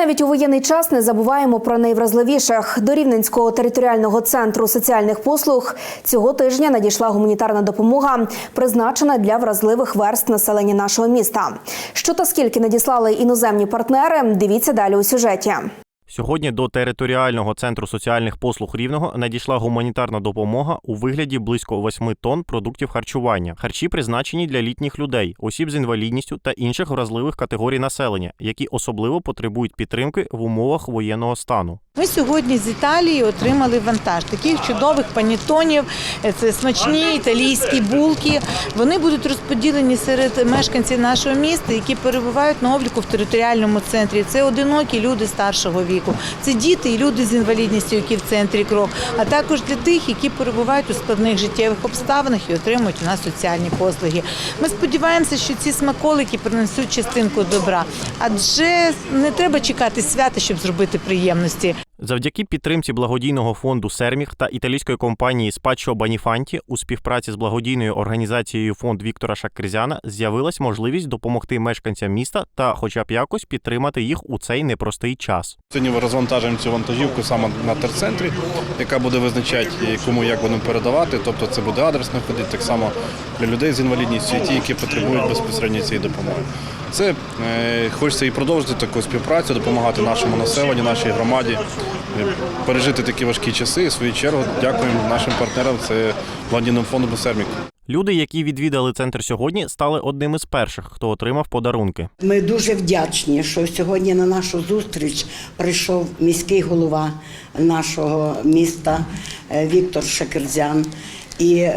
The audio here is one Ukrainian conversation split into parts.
Навіть у воєнний час не забуваємо про найвразливіших. До Рівненського територіального центру соціальних послуг цього тижня надійшла гуманітарна допомога, призначена для вразливих верст населення нашого міста. Що та скільки надіслали іноземні партнери, дивіться далі у сюжеті. Сьогодні до територіального центру соціальних послуг рівного надійшла гуманітарна допомога у вигляді близько 8 тонн продуктів харчування. Харчі призначені для літніх людей, осіб з інвалідністю та інших вразливих категорій населення, які особливо потребують підтримки в умовах воєнного стану. Ми сьогодні з Італії отримали вантаж таких чудових панітонів. Це смачні італійські булки. Вони будуть розподілені серед мешканців нашого міста, які перебувають на обліку в територіальному центрі. Це одинокі люди старшого віку, це діти і люди з інвалідністю, які в центрі крок, а також для тих, які перебувають у складних життєвих обставинах і отримують у нас соціальні послуги. Ми сподіваємося, що ці смаколики принесуть частинку добра, адже не треба чекати свята, щоб зробити приємності. Завдяки підтримці благодійного фонду Серміх та італійської компанії Спачо Баніфанті у співпраці з благодійною організацією фонд Віктора Шакризяна з'явилась можливість допомогти мешканцям міста та, хоча б якось, підтримати їх у цей непростий час. Сьогодні розвантажуємо цю вантажівку саме на терцентрі, яка буде визначати, кому як будемо передавати. Тобто це буде адрес знаходити так само для людей з інвалідністю ті, які потребують безпосередньо цієї допомоги. Це е, хочеться і продовжити таку співпрацю, допомагати нашому населенню, нашій громаді пережити такі важкі часи. І в свою чергу дякуємо нашим партнерам. Це благодійним фондом «Сермік». Люди, які відвідали центр сьогодні, стали одним із перших, хто отримав подарунки. Ми дуже вдячні, що сьогодні на нашу зустріч прийшов міський голова нашого міста е, Віктор Шакерзян. І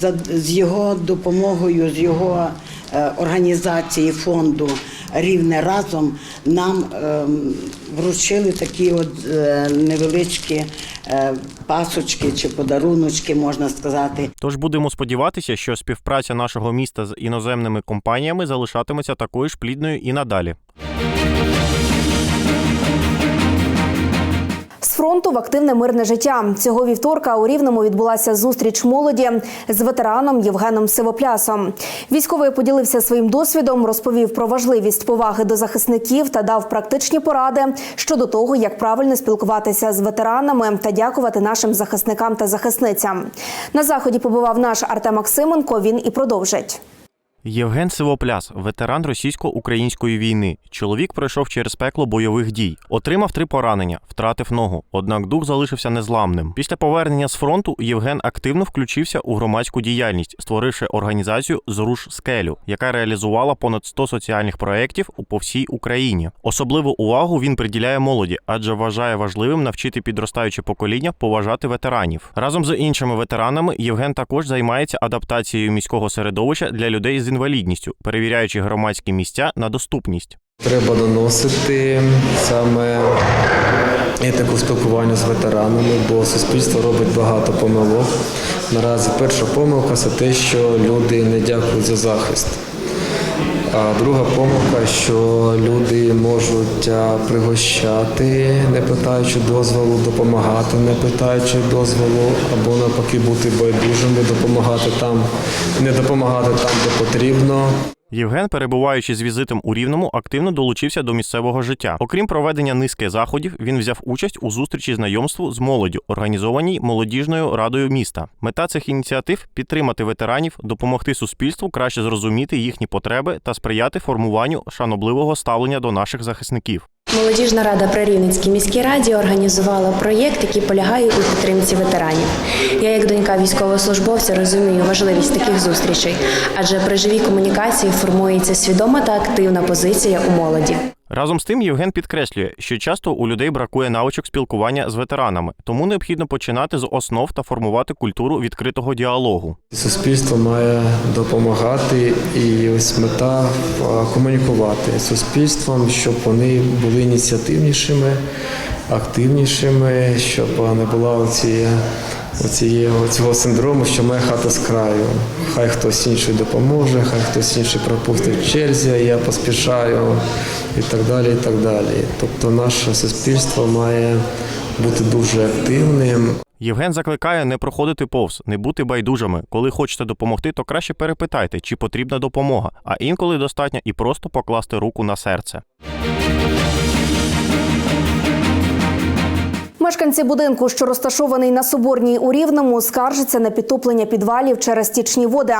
за- з його допомогою, з його е, організації фонду Рівне разом нам ем, вручили такі от е, невеличкі е, пасочки чи подаруночки, можна сказати. Тож будемо сподіватися, що співпраця нашого міста з іноземними компаніями залишатиметься такою ж плідною і надалі. З фронту в активне мирне життя цього вівторка у Рівному відбулася зустріч молоді з ветераном Євгеном Сивоплясом. Військовий поділився своїм досвідом, розповів про важливість поваги до захисників та дав практичні поради щодо того, як правильно спілкуватися з ветеранами та дякувати нашим захисникам та захисницям. На заході побував наш Артем Максименко. Він і продовжить. Євген Сивопляс, ветеран російсько-української війни. Чоловік пройшов через пекло бойових дій, отримав три поранення, втратив ногу. Однак дух залишився незламним. Після повернення з фронту Євген активно включився у громадську діяльність, створивши організацію Зруш скелю, яка реалізувала понад 100 соціальних проєктів у по всій Україні. Особливу увагу він приділяє молоді, адже вважає важливим навчити підростаюче покоління поважати ветеранів. Разом з іншими ветеранами Євген також займається адаптацією міського середовища для людей з інвалідністю, перевіряючи громадські місця на доступність. Треба доносити саме етику спілкування з ветеранами, бо суспільство робить багато помилок. Наразі перша помилка це те, що люди не дякують за захист. А друга помилка, що люди можуть пригощати, не питаючи дозволу, допомагати, не питаючи дозволу, або навпаки бути байдужими, допомагати там, не допомагати там, де потрібно. Євген, перебуваючи з візитом у Рівному, активно долучився до місцевого життя. Окрім проведення низки заходів, він взяв участь у зустрічі знайомству з молоддю, організованій молодіжною радою міста. Мета цих ініціатив підтримати ветеранів, допомогти суспільству краще зрозуміти їхні потреби та сприяти формуванню шанобливого ставлення до наших захисників. Молодіжна рада при Рівненській міській раді організувала проєкт, який полягає у підтримці ветеранів. Я, як донька військовослужбовця, розумію важливість таких зустрічей, адже при живій комунікації формується свідома та активна позиція у молоді. Разом з тим Євген підкреслює, що часто у людей бракує навичок спілкування з ветеранами, тому необхідно починати з основ та формувати культуру відкритого діалогу. Суспільство має допомагати і ось мета комунікувати з суспільством, щоб вони були ініціативнішими, активнішими, щоб не була оці оцієї, цього синдрому, що моя хата з краю. Хай хтось інший допоможе, хай хтось інший пропустить черзі, я поспішаю і так далі. і так далі. Тобто наше суспільство має бути дуже активним. Євген закликає не проходити повз, не бути байдужими. Коли хочете допомогти, то краще перепитайте, чи потрібна допомога, а інколи достатньо і просто покласти руку на серце. Мешканці будинку, що розташований на Соборній у Рівному, скаржаться на підтоплення підвалів через стічні води.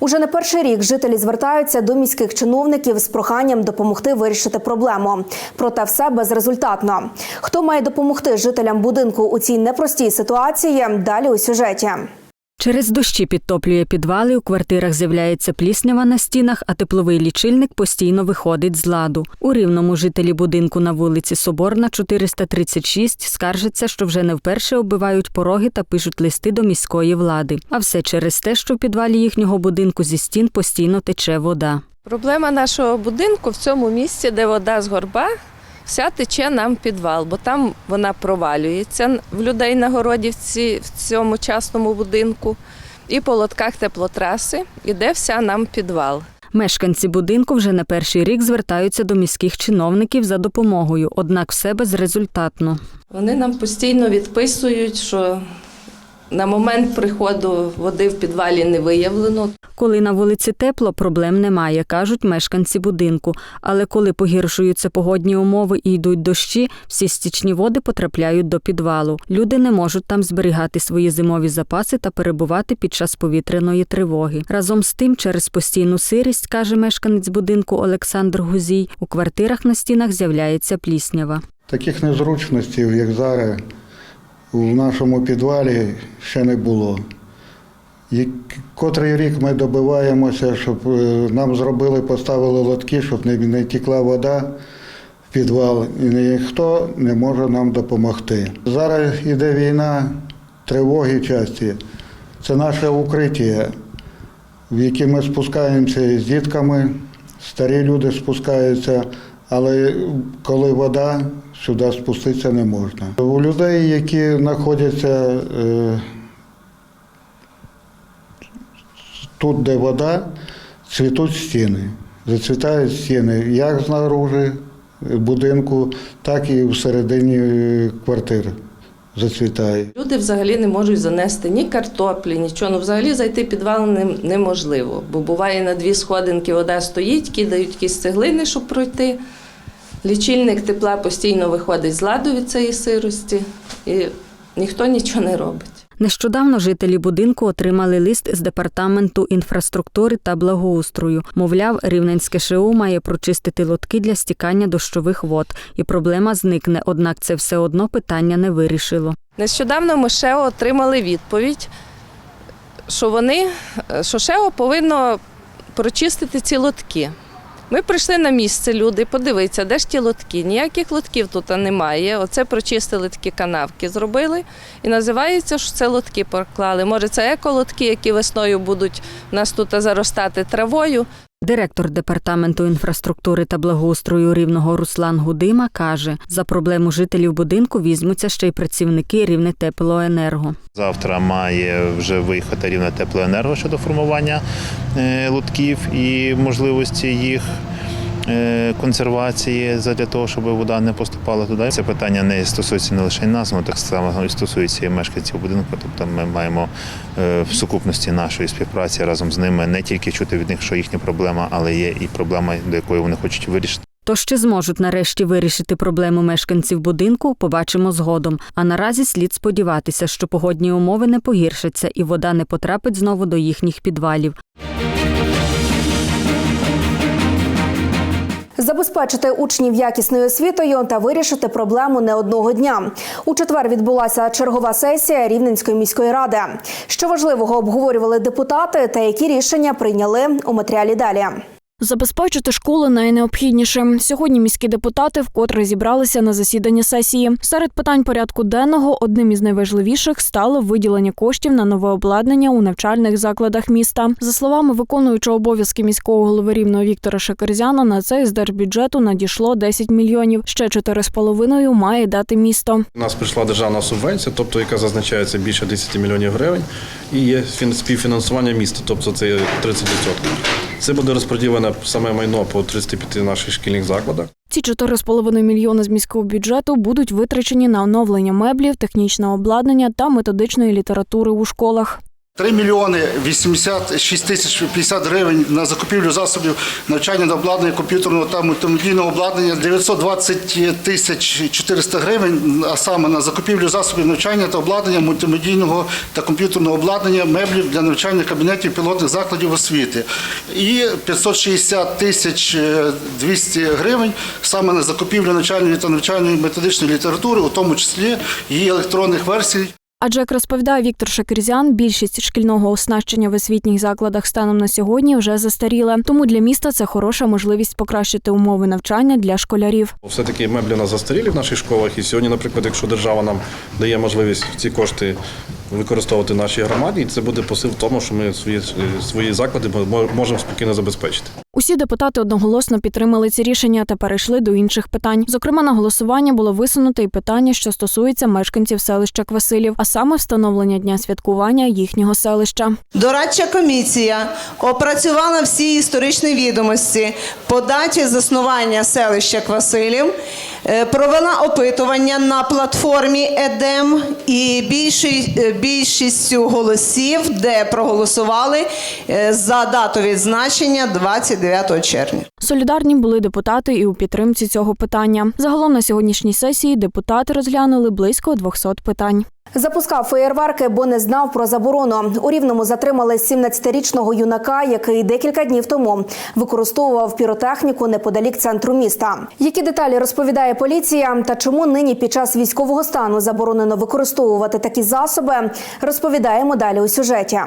Уже не перший рік жителі звертаються до міських чиновників з проханням допомогти вирішити проблему. Проте все безрезультатно. Хто має допомогти жителям будинку у цій непростій ситуації? Далі у сюжеті. Через дощі підтоплює підвали, у квартирах з'являється пліснява на стінах, а тепловий лічильник постійно виходить з ладу. У рівному жителі будинку на вулиці Соборна, 436, скаржаться, що вже не вперше оббивають пороги та пишуть листи до міської влади. А все через те, що в підвалі їхнього будинку зі стін постійно тече вода. Проблема нашого будинку в цьому місці, де вода з горба, вся тече нам в підвал, бо там вона провалюється в людей на городівці в, цьому частному будинку. І по лотках теплотраси іде вся нам в підвал. Мешканці будинку вже на перший рік звертаються до міських чиновників за допомогою, однак все безрезультатно. Вони нам постійно відписують, що на момент приходу води в підвалі не виявлено. Коли на вулиці тепло, проблем немає, кажуть мешканці будинку. Але коли погіршуються погодні умови і йдуть дощі, всі стічні води потрапляють до підвалу. Люди не можуть там зберігати свої зимові запаси та перебувати під час повітряної тривоги. Разом з тим, через постійну сирість, каже мешканець будинку Олександр Гузій, у квартирах на стінах з'являється пліснява. Таких незручностей, як зараз, у нашому підвалі ще не було. І котрий рік ми добиваємося, щоб е, нам зробили, поставили лотки, щоб не, не тікла вода в підвал, і ніхто не може нам допомогти. Зараз йде війна, тривоги часті. Це наше укриття, в яке ми спускаємося з дітками, старі люди спускаються, але коли вода, сюди спуститися не можна. У людей, які знаходяться е, тут, де вода, цвітуть стіни, зацвітають стіни як знаружи будинку, так і всередині е, квартири зацвітає. Люди взагалі не можуть занести ні картоплі, нічого. Ну, взагалі зайти підвал неможливо, бо буває на дві сходинки вода стоїть, кидають якісь цеглини, щоб пройти. Лічильник тепла постійно виходить з ладу від цієї сирості, і ніхто нічого не робить. Нещодавно жителі будинку отримали лист з департаменту інфраструктури та благоустрою. Мовляв, Рівненське ШУ має прочистити лотки для стікання дощових вод, і проблема зникне. Однак це все одно питання не вирішило. Нещодавно ми ШЕО отримали відповідь, що вони, що ШЕО повинно прочистити ці лотки. Ми прийшли на місце, люди, подивитися, де ж ті лотки. Ніяких лотків тут немає. Оце прочистили такі канавки, зробили. І називається, що це лотки поклали. Може, це еколотки, які весною будуть у нас тут заростати травою. Директор департаменту інфраструктури та благоустрою рівного Руслан Гудима каже: за проблему жителів будинку візьмуться ще й працівники рівне теплоенерго. Завтра має вже виїхати рівне теплоенерго щодо формування лотків і можливості їх е, консервації для того, щоб вода не поступала туди. Це питання не стосується не лише нас, воно так само і стосується і мешканців будинку. Тобто ми маємо е, в сукупності нашої співпраці разом з ними не тільки чути від них, що їхня проблема, але є і проблема, до якої вони хочуть вирішити. Тож чи зможуть нарешті вирішити проблему мешканців будинку, побачимо згодом. А наразі слід сподіватися, що погодні умови не погіршаться і вода не потрапить знову до їхніх підвалів. Забезпечити учнів якісною освітою та вирішити проблему не одного дня. У четвер відбулася чергова сесія Рівненської міської ради. Що важливого обговорювали депутати та які рішення прийняли у матеріалі далі. Забезпечити школи найнеобхідніше. Сьогодні міські депутати вкотре зібралися на засіданні сесії. Серед питань порядку денного одним із найважливіших стало виділення коштів на нове обладнання у навчальних закладах міста. За словами виконуючого обов'язки міського голови рівного Віктора Шекерзяна, на це із держбюджету надійшло 10 мільйонів. Ще 4,5 має дати місто. У нас прийшла державна субвенція, тобто яка зазначається більше 10 мільйонів гривень, і є фін- співфінансування міста, тобто це є 30%. Це буде розподілене саме майно по 35 наших шкільних закладах. Ці 4,5 мільйони з міського бюджету будуть витрачені на оновлення меблів, технічного обладнання та методичної літератури у школах. 3 мільйони 86 тисяч 50 гривень на закупівлю засобів навчання на обладнання комп'ютерного та мультимедійного обладнання, 920 тисяч 400 гривень, а саме на закупівлю засобів навчання та обладнання мультимедійного та комп'ютерного обладнання, меблів для навчальних кабінетів пілотних закладів освіти. І 560 тисяч 200 гривень саме на закупівлю навчальної та навчальної методичної літератури, у тому числі її електронних версій. Адже, як розповідає Віктор Шакирзян, більшість шкільного оснащення в освітніх закладах станом на сьогодні вже застаріла. Тому для міста це хороша можливість покращити умови навчання для школярів. Все-таки меблі у нас застарілі в наших школах, і сьогодні, наприклад, якщо держава нам дає можливість ці кошти використовувати в нашій громаді, це буде посил в тому, що ми свої, свої заклади мо- можемо спокійно забезпечити. Усі депутати одноголосно підтримали ці рішення та перейшли до інших питань. Зокрема, на голосування було висунуто і питання, що стосується мешканців селища Квасилів, а саме встановлення дня святкування їхнього селища. Дорадча комісія опрацювала всі історичні відомості по даті заснування селища Квасилів, е, провела опитування на платформі ЕДЕМ і е, більшістю голосів, де проголосували е, за дату відзначення 29 червня. Солідарні були депутати і у підтримці цього питання. Загалом на сьогоднішній сесії депутати розглянули близько 200 питань. Запускав феєрверки, бо не знав про заборону. У рівному затримали 17-річного юнака, який декілька днів тому використовував піротехніку неподалік центру міста. Які деталі розповідає поліція та чому нині під час військового стану заборонено використовувати такі засоби, розповідаємо далі у сюжеті.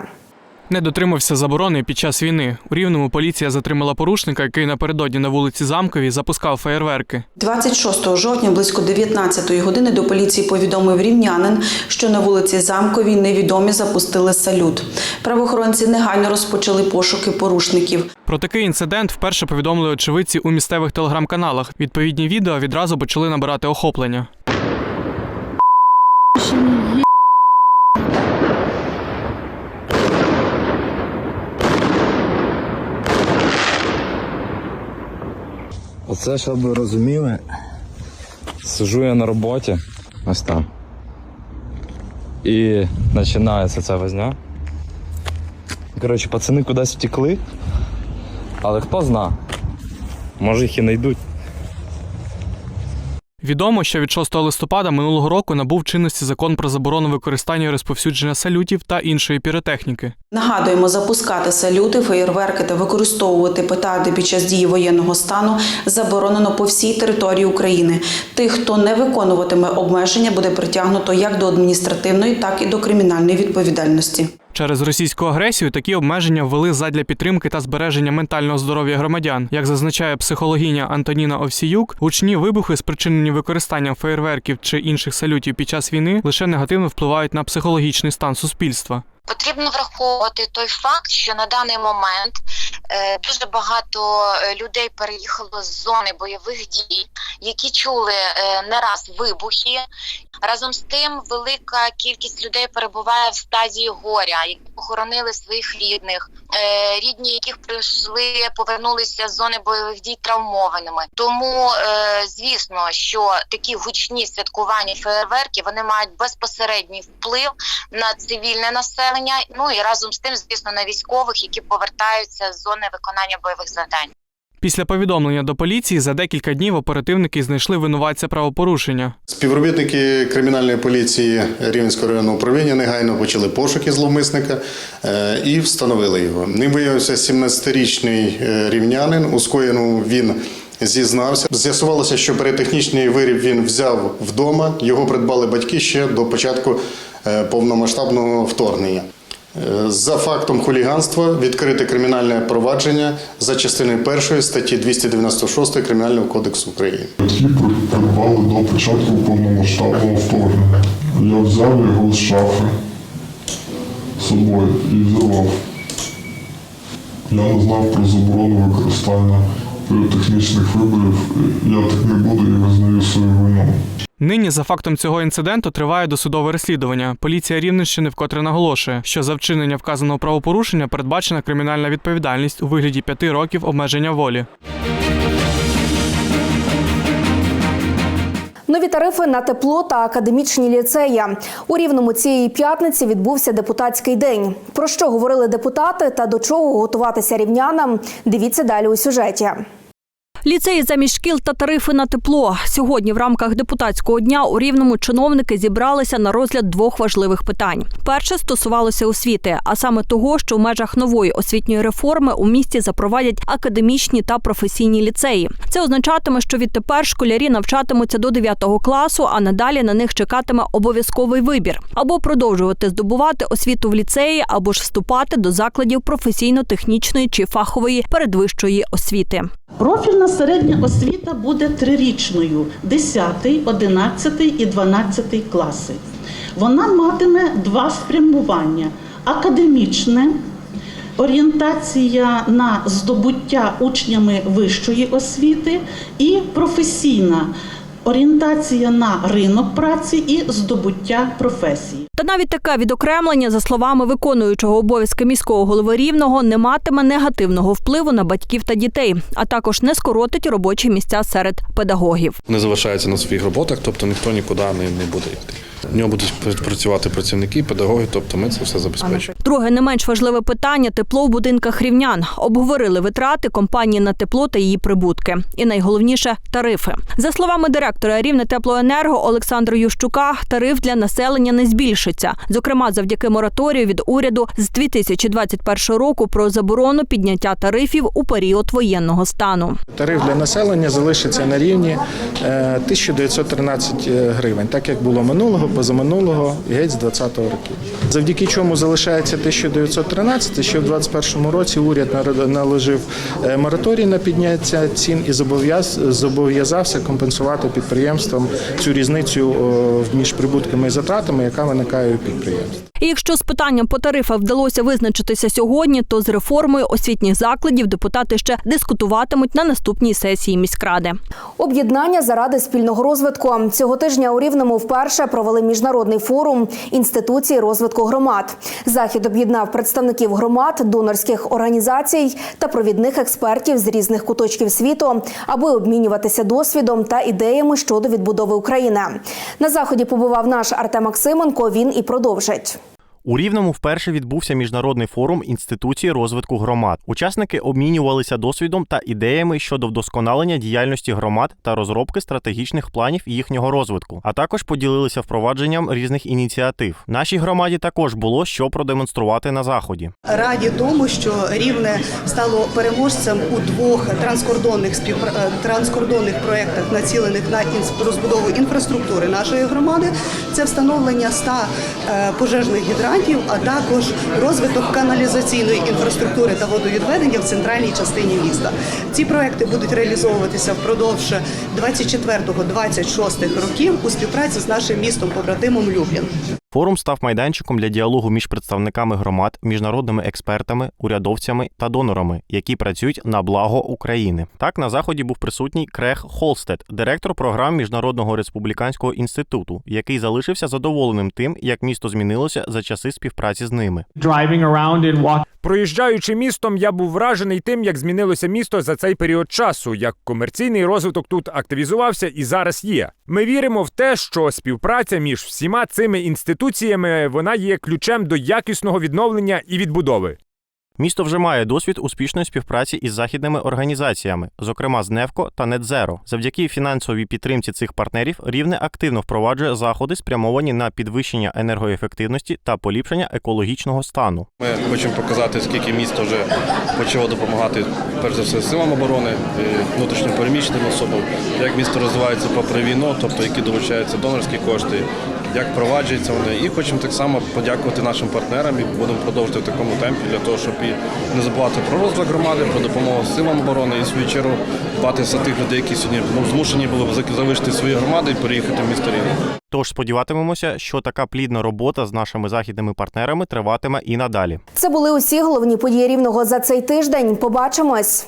Не дотримався заборони під час війни. У рівному поліція затримала порушника, який напередодні на вулиці Замковій запускав феєрверки. 26 жовтня близько 19 години до поліції повідомив рівнянин, що на вулиці Замковій невідомі запустили салют. Правоохоронці негайно розпочали пошуки порушників. Про такий інцидент вперше повідомили очевидці у місцевих телеграм-каналах. Відповідні відео відразу почали набирати охоплення. Оце, щоб ви розуміли, сижу я на роботі, ось там. І починається ця возня. Коротше, пацани кудись втекли, але хто зна, може їх і знайдуть. Відомо, що від 6 листопада минулого року набув чинності закон про заборону використання і розповсюдження салютів та іншої піротехніки. Нагадуємо, запускати салюти, феєрверки та використовувати петарди під час дії воєнного стану заборонено по всій території України. Тих, хто не виконуватиме обмеження, буде притягнуто як до адміністративної, так і до кримінальної відповідальності. Через російську агресію такі обмеження ввели задля підтримки та збереження ментального здоров'я громадян. Як зазначає психологиня Антоніна Овсіюк, гучні вибухи, спричинені використанням феєрверків чи інших салютів під час війни, лише негативно впливають на психологічний стан суспільства. Потрібно враховувати той факт, що на даний момент е, дуже багато е, людей переїхало з зони бойових дій, які чули е, не раз вибухи. Разом з тим, велика кількість людей перебуває в стадії горя, які похоронили своїх рідних, е, рідні, яких прийшли, повернулися з зони бойових дій травмованими. Тому, е, звісно, що такі гучні святкування феєрверки вони мають безпосередній вплив на цивільне населення. Ну і разом з тим, звісно, на військових, які повертаються з зони виконання бойових завдань. Після повідомлення до поліції за декілька днів оперативники знайшли винуватця правопорушення. Співробітники кримінальної поліції Рівненського районного управління негайно почали пошуки зловмисника е, і встановили його. Ним виявився 17-річний е, рівнянин. У скоєному він зізнався. З'ясувалося, що перетехнічний виріб він взяв вдома. Його придбали батьки ще до початку е, повномасштабного вторгнення. За фактом хуліганства відкрите кримінальне провадження за частиною першої статті 296 Кримінального кодексу України. Батьки придбали до початку повномасштабного вторгнення. Я взяв його з шафи собою і взірвав. Я не знав про заборону використання піротехнічних виборів. Я так не буду і визнаю свою вину. Нині за фактом цього інциденту триває досудове розслідування. Поліція Рівненщини вкотре наголошує, що за вчинення вказаного правопорушення передбачена кримінальна відповідальність у вигляді п'яти років обмеження волі. Нові тарифи на тепло та академічні ліцеї. У рівному цієї п'ятниці відбувся депутатський день. Про що говорили депутати та до чого готуватися рівнянам? Дивіться далі у сюжеті. Ліцеї замість шкіл та тарифи на тепло. Сьогодні в рамках депутатського дня у Рівному чиновники зібралися на розгляд двох важливих питань. Перше стосувалося освіти, а саме того, що в межах нової освітньої реформи у місті запровадять академічні та професійні ліцеї. Це означатиме, що відтепер школярі навчатимуться до 9 класу, а надалі на них чекатиме обов'язковий вибір або продовжувати здобувати освіту в ліцеї, або ж вступати до закладів професійно-технічної чи фахової передвищої освіти. Профільна середня освіта буде трирічною 10, 11 і 12 класи. Вона матиме два спрямування: академічне, орієнтація на здобуття учнями вищої освіти, і професійна орієнтація на ринок праці і здобуття професії. Та навіть таке відокремлення, за словами виконуючого обов'язки міського голови рівного, не матиме негативного впливу на батьків та дітей, а також не скоротить робочі місця серед педагогів. Не залишається на своїх роботах, тобто ніхто нікуди не, не буде йти. В нього будуть працювати працівники, педагоги, тобто ми це все забезпечуємо. Друге, не менш важливе питання тепло в будинках рівнян. Обговорили витрати компанії на тепло та її прибутки. І найголовніше тарифи. За словами директора Рівне теплоенерго Олександра Ющука, тариф для населення не збільшиться. Зокрема, завдяки мораторію від уряду з 2021 року про заборону підняття тарифів у період воєнного стану. Тариф для населення залишиться на рівні е, 1913 гривень, так як було минулого, позаминулого геть з 2020 року. Завдяки чому залишається 1913, що в 2021 році уряд наложив е, мораторій на підняття цін і зобов'яз- зобов'язався компенсувати підприємствам цю різницю між прибутками і затратами, яка виникає у підприємств. І якщо з питанням по тарифах вдалося визначитися сьогодні, то з реформою освітніх закладів депутати ще дискутуватимуть на наступній сесії міськради. Об'єднання заради спільного розвитку цього тижня у Рівному вперше провели міжнародний форум інституції розвитку громад. Захід об'єднав представників громад, донорських організацій та провідних експертів з різних куточків світу, аби обмінюватися досвідом та ідеями щодо відбудови України. На заході побував наш Артем Максименко. Він і продовжить. У Рівному вперше відбувся міжнародний форум інституції розвитку громад. Учасники обмінювалися досвідом та ідеями щодо вдосконалення діяльності громад та розробки стратегічних планів їхнього розвитку, а також поділилися впровадженням різних ініціатив. Нашій громаді також було що продемонструвати на заході. Раді тому, що рівне стало переможцем у двох транскордонних співпра... е, транскордонних проєктах, націлених на розбудову інфраструктури нашої громади. Це встановлення 100 е, пожежних гідрантів, а також розвиток каналізаційної інфраструктури та водовідведення в центральній частині міста. Ці проекти будуть реалізовуватися впродовж 24-26 років у співпраці з нашим містом побратимом Люблін. Форум став майданчиком для діалогу між представниками громад, міжнародними експертами, урядовцями та донорами, які працюють на благо України. Так на заході був присутній Крег Холстед, директор програм Міжнародного республіканського інституту, який залишився задоволеним тим, як місто змінилося за часи співпраці з ними. Проїжджаючи містом, я був вражений тим, як змінилося місто за цей період часу, як комерційний розвиток тут активізувався і зараз є. Ми віримо в те, що співпраця між всіма цими інституціями вона є ключем до якісного відновлення і відбудови. Місто вже має досвід успішної співпраці із західними організаціями, зокрема з Невко та Нетзеро. Завдяки фінансовій підтримці цих партнерів рівне активно впроваджує заходи, спрямовані на підвищення енергоефективності та поліпшення екологічного стану. Ми хочемо показати, скільки місто вже почало допомагати перш за все силам оборони, і внутрішньо переміщеним особам, як місто розвивається попри війну, тобто які долучаються донорські кошти, як впроваджуються вони. І хочемо так само подякувати нашим партнерам і будемо продовжувати в такому темпі для того, щоб і не забувати про розвиток громади, про допомогу силам оборони і в свою чергу дбати за тих людей, які сьогодні ну, змушені були б залишити свої громади і переїхати в місто Рівне. Тож сподіватимемося, що така плідна робота з нашими західними партнерами триватиме і надалі. Це були усі головні події рівного за цей тиждень. Побачимось.